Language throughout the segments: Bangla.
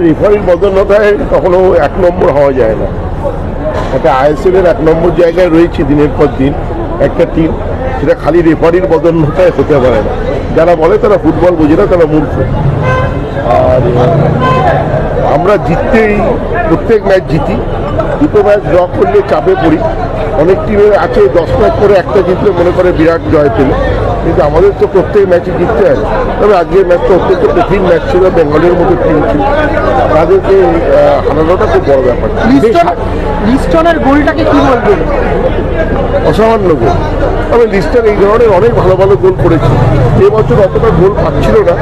রেফারির বদলতায় কখনো এক নম্বর হওয়া যায় না। একটা আইএসএল এর এক নম্বর জায়গায় রয়েছে দিনের পর দিন, একটা টিম সেটা খালি রেফারির বদলতায় হতে পারে না। যারা বলে তারা ফুটবল বোঝে না, তারা মূর্খ। আর, আমরা জিততেই, প্রত্যেক ম্যাচ জিতি, দুটো ম্যাচ ড্র করলে চাপে পড়ি। অনেক টিমের আছে দশ ম্যাচ করে একটা জিতলে মনে করে বিরাট জয় পেল। কিন্তু আমাদের তো প্রত্যেক ম্যাচে জিততে হয়। তবে আজকের ম্যাচটা অত্যন্ত কঠিন ম্যাচ ছিল বেঙ্গলের মধ্যে টিম ছিল। তাদেরকে হারানোটা খুব বড় ব্যাপার। লিস্টনের গোলটাকে কি বলবেন? অসামান্য গোল। তবে লিস্টার এই ধরনের অনেক ভালো ভালো গোল করেছে। এবছর অতটা গোল পাচ্ছিল না।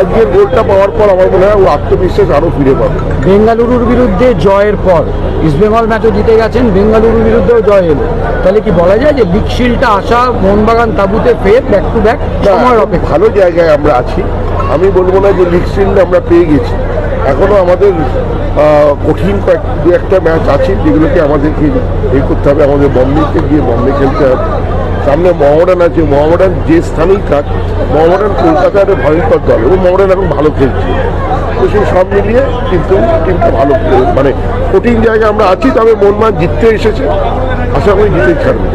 আজকের গোলটা পাওয়ার পর আমার মনে হয় ও আত্মবিশ্বাস আরও ফিরে পাবে। বেঙ্গালুরুর বিরুদ্ধে জয়ের পর ইস্টবেঙ্গল ম্যাচও জিতে গেছেন বেঙ্গালুরুর বিরুদ্ধেও জয় এলো। তাহলে কি বলা যায় যে বিগ শিলটা আসা মোহনবাগান তাবুতে ফের ব্যাক টু ব্যাক সময়ের না, অপেক্ষা? ভালো জায়গায় আমরা আছি। আমি বলব না যে লিগ আমরা পেয়ে গেছি। এখনও আমাদের কঠিন কয়েক দু একটা ম্যাচ আছে যেগুলোকে আমাদেরকে এই করতে হবে। আমাদের বম্বেতে গিয়ে বম্বে খেলতে হবে। সামনে মহামডান আছে, মহামডান যে স্থানেই থাক, মহামডান কলকাতার ভয়ঙ্কর দল, এবং মহামডান এখন ভালো খেলছে। তো সেই সব মিলিয়ে কিন্তু টিমটা ভালো মানে কঠিন জায়গায় আমরা আছি, তবে মনমান জিততে এসেছে। আশা করি জিতেই ছাড়বে।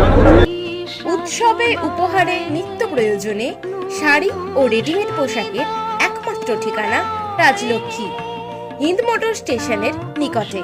উৎসবে উপহারে নিত্য প্রয়োজনে শাড়ি ও রেডিমেড পোশাকের একমাত্র ঠিকানা রাজলক্ষ্মী, হিন্দ মোটর স্টেশনের নিকটে।